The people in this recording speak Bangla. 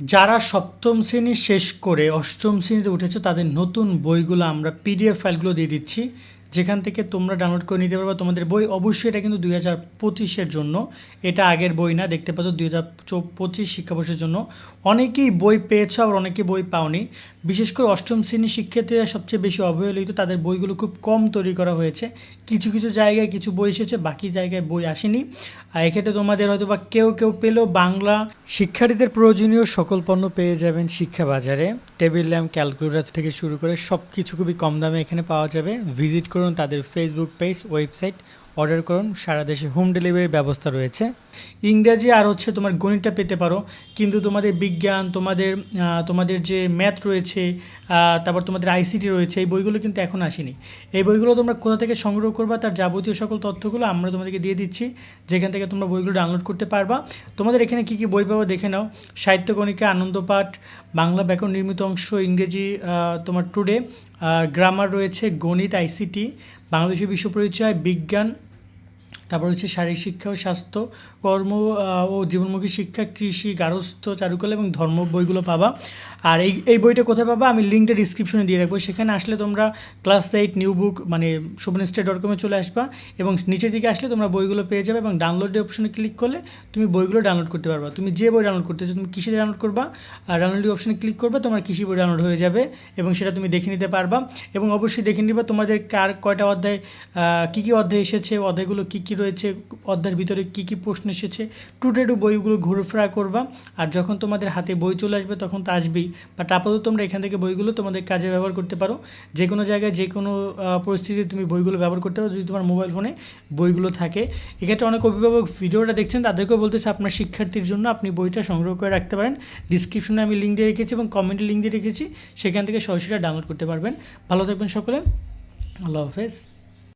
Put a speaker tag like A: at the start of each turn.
A: যারা সপ্তম শ্রেণি শেষ করে অষ্টম শ্রেণীতে উঠেছে, তাদের নতুন বইগুলো আমরা পিডিএফ ফাইলগুলো দিয়ে দিচ্ছি। যেখান থেকে তোমরা ডাউনলোড করে নিতে পারবে, তোমাদের বই। অবশ্যই এটা কিন্তু দুই হাজার পঁচিশের জন্য। এটা আগের বই না, দেখতে পাচ্ছ দুই হাজার পঁচিশ শিক্ষাবর্ষের জন্য। অনেকেই বই পেয়েছ, আবার অনেকে বই পাওনি। বিশেষ করে অষ্টম শ্রেণির শিক্ষার্থীরা সবচেয়ে বেশি অবহেলিত, তাদের বইগুলো খুব কম তৈরি করা হয়েছে। কিছু কিছু জায়গায় কিছু বই এসেছে, বাকি জায়গায় বই আসেনি। আর এক্ষেত্রে তোমাদের হয়তো বা কেউ কেউ পেলেও বাংলা শিক্ষার্থীদের প্রয়োজনীয় সকল পণ্য পেয়ে যাবেন শিক্ষা বাজারে টেবিল ল্যাম্প, ক্যালকুলেটর থেকে শুরু করে সব কিছু খুবই কম দামে এখানে পাওয়া যাবে। ভিজিট করুন তাদের ফেসবুক পেজ ওয়েবসাইট অর্ডার করুন। সারা দেশে হোম ডেলিভারির ব্যবস্থা রয়েছে। ইংরাজি আর হচ্ছে তোমার গণিতটা পেতে পারো। কিন্তু তোমাদের বিজ্ঞান, তোমাদের তোমাদের যে ম্যাথ রয়েছে তারপর তোমাদের আইসিটি রয়েছে, এই বইগুলো কিন্তু এখন আসেনি। এই বইগুলো তোমরা কোথা থেকে সংগ্রহ করবা, তার যাবতীয় সকল তথ্যগুলো আমরা তোমাদেরকে দিয়ে দিচ্ছি। যেখান থেকে তোমরা বইগুলো ডাউনলোড করতে পারবা। তোমাদের এখানে কী কী বই পাবো দেখে নাও। সাহিত্য কণিকা আনন্দপাঠ বাংলা ব্যাকরণ নির্মিত অংশ ইংরেজি তোমার টুডে গ্রামার রয়েছে গণিত আইসিটি বাংলাদেশের বিশ্ব পরিচয় বিজ্ঞান তারপর হচ্ছে শারীরিক শিক্ষা ও স্বাস্থ্য, কর্ম ও জীবনমুখী শিক্ষা, কৃষি গার্হস্থ্য চারুকলা এবং ধর্ম বইগুলো পাবা। আর এই এই বইটা কোথায় পাবা? আমি লিঙ্কটা ডিসক্রিপশনে দিয়ে রাখব। সেখানে আসলে তোমরা ক্লাস এইট নিউ বুক মানে শোভন স্টেট ডট কমে চলে আসবা এবং নিচের দিকে আসলে তোমরা বইগুলো পেয়ে যাবে এবং ডাউনলোডের অপশনে ক্লিক করলে তুমি বইগুলো ডাউনলোড করতে পারবা। তুমি যে বই ডাউনলোড করতে চাও, তুমি কৃষিতে ডাউনলোড করবা, আর ডাউনলোড অপশনে ক্লিক করবে, তোমার কৃষি বই ডাউনলোড হয়ে যাবে এবং সেটা তুমি দেখে নিতে পারবা এবং অবশ্যই দেখে নিবা তোমাদের কার কয়টা অধ্যায় কী কী অধ্যায় এসেছে, অধ্যায়গুলো কী কী রয়েছে অধ্যায়ের ভিতরে কী কী প্রশ্ন এসেছে টু টু বইগুলো ঘুরেফেরা করবা, আর যখন তোমাদের হাতে বই চলে আসবে তখন তো আসবেই বাট আপাতত তোমরা এখান থেকে বইগুলো তোমাদের কাজে ব্যবহার করতে পারো। যে কোনো জায়গায় যে কোনো পরিস্থিতিতে তুমি বইগুলো ব্যবহার করতে পারো, যদি তোমার মোবাইল ফোনে বইগুলো থাকে। এক্ষেত্রে অনেক অভিভাবক ভিডিওটা দেখছেন, তাদেরকেও বলতেছে আপনার শিক্ষার্থীর জন্য আপনি বইটা সংগ্রহ করে রাখতে পারেন। ডিসক্রিপশনে আমি লিঙ্ক দিয়ে রেখেছি এবং কমেন্টে লিঙ্ক দিয়ে রেখেছি, সেখান থেকে সরাসরি ডাউনলোড করতে পারবেন। ভালো থাকবেন সকলে, আল্লাহ হাফেজ।